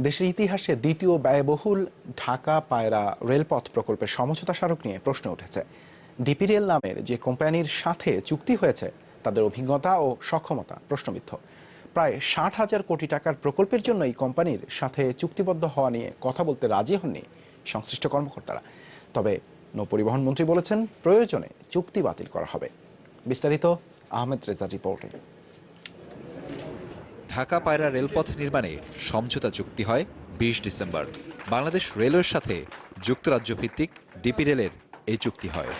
দেশের ইতিহাসে দ্বিতীয় ব্যয়বহুল ঢাকা পায়রা রেলপথ প্রকল্পের সমঝোতা স্মারক নিয়ে প্রশ্ন উঠেছে। ডিপি রেল নামের যে কোম্পানির সাথে চুক্তি হয়েছে, তাদের অভিজ্ঞতা ও সক্ষমতা প্রশ্নবিদ্ধ। প্রায় ষাট হাজার কোটি টাকার প্রকল্পের জন্য এই কোম্পানির সাথে চুক্তিবদ্ধ হওয়া নিয়ে কথা বলতে রাজি হননি সংশ্লিষ্ট কর্মকর্তারা। তবে নৌপরিবহন মন্ত্রী বলেছেন, প্রয়োজনে চুক্তি বাতিল করা হবে। বিস্তারিত আহমেদ রেজা রিপোর্টে। ঢাকা পায়রা রেলপথ নির্মাণে সমঝোতা চুক্তি হয় বিশ ডিসেম্বর। বাংলাদেশ রেলওয়ের সাথে যুক্তরাজ্য ভিত্তিক ডিপি রেলের এই চুক্তি হয়।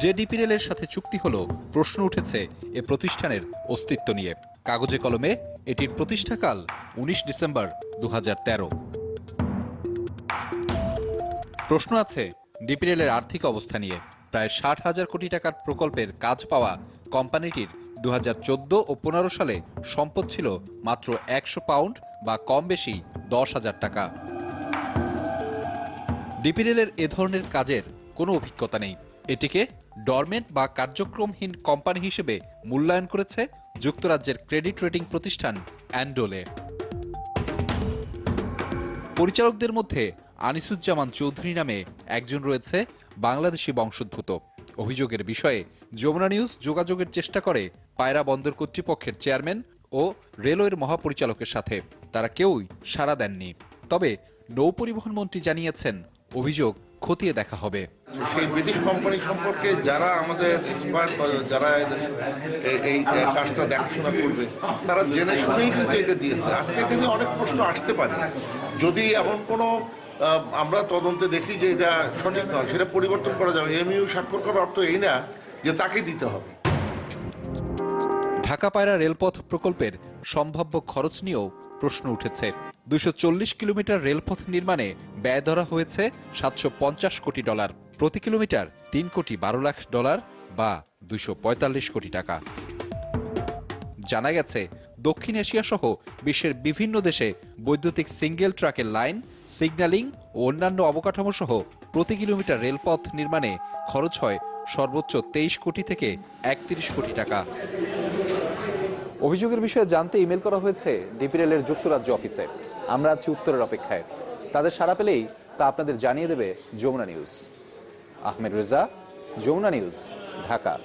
যে ডিপি রেলের সাথে চুক্তি হলো, প্রশ্ন উঠেছে এ প্রতিষ্ঠানের অস্তিত্ব নিয়ে। কাগজে কলমে এটির প্রতিষ্ঠাকাল উনিশ ডিসেম্বর দু হাজার তেরো। প্রশ্ন আছে, ডিপি রেলের আর্থিক অবস্থা নিয়ে। প্রায় ষাট হাজার কোটি টাকার প্রকল্পের কাজ পাওয়া কোম্পানিটির দু হাজার চোদ্দ ও পনেরো সালে সম্পদ ছিল মাত্র একশো পাউন্ড বা কম বেশি দশ হাজার টাকা। ডিপি রেলের এ ধরনের কাজের কোনো অভিজ্ঞতা নেই। এটিকে ডরমেন্ট বা কার্যক্রমহীন কোম্পানি হিসেবে মূল্যায়ন করেছে যুক্তরাজ্যের ক্রেডিট রেটিং প্রতিষ্ঠান অ্যান্ডোলে। পরিচালকদের মধ্যে আনিসুজ্জামান চৌধুরী নামে একজন রয়েছে বাংলাদেশি বংশোদ্ভূত। অভিযোগের বিষয়ে যমুনা নিউজ যোগাযোগের চেষ্টা করে পায়রা বন্দর কর্তৃপক্ষের চেয়ারম্যান ও রেলওয়ের মহাপরিচালকের সাথে। তারা কেউই সাড়া দেননি। তবে নৌপরিবহন মন্ত্রী জানিয়েছেন, অভিযোগ খতিয়ে দেখা হবে। সেই ব্রিটিশ কোম্পানি সম্পর্কে যারা আমাদের এক্সপার্ট যারা এই কাজটা দেখাশোনা করবে, তারা জেনে শুনেই কিন্তু এটা দিয়েছে। আজকে কিন্তু অনেক প্রশ্ন আসতে পারে। যদি এমন কোনো আমরা তদন্তে দেখি যে এটা সঠিক নয়, সেটা পরিবর্তন করা যাবে। এমইউ স্বাক্ষর করার অর্থ এই না যে তাকে দিতে হবে। ঢাকা পায়রা রেলপথ প্রকল্পের সম্ভাব্য খরচ নিয়েও প্রশ্ন উঠেছে। দুশো কিলোমিটার রেলপথ নির্মাণে ব্যয় ধরা হয়েছে সাতশো পঞ্চাশ কোটি ডলার। প্রতি কিলোমিটার তিন কোটি বারো লাখ ডলার বা দুশো কোটি টাকা। জানা গেছে, দক্ষিণ এশিয়া সহ বিশ্বের বিভিন্ন দেশে বৈদ্যুতিক সিঙ্গেল ট্রাকের লাইন, সিগন্যালিং ও অন্যান্য অবকাঠামো সহ প্রতি কিলোমিটার রেলপথ নির্মাণে খরচ হয় সর্বোচ্চ তেইশ কোটি থেকে একত্রিশ কোটি টাকা। অভিযোগের বিষয়ে জানতে ইমেল করা হয়েছে ডিপিরেলের যুক্তরাজ্য অফিসে। আমরা আছি উত্তরের অপেক্ষায়। তাদের সাড়া পেলেই তা আপনাদের জানিয়ে দেবে যমুনা নিউজ। আহমেদ রেজা, যমুনা নিউজ, ঢাকা।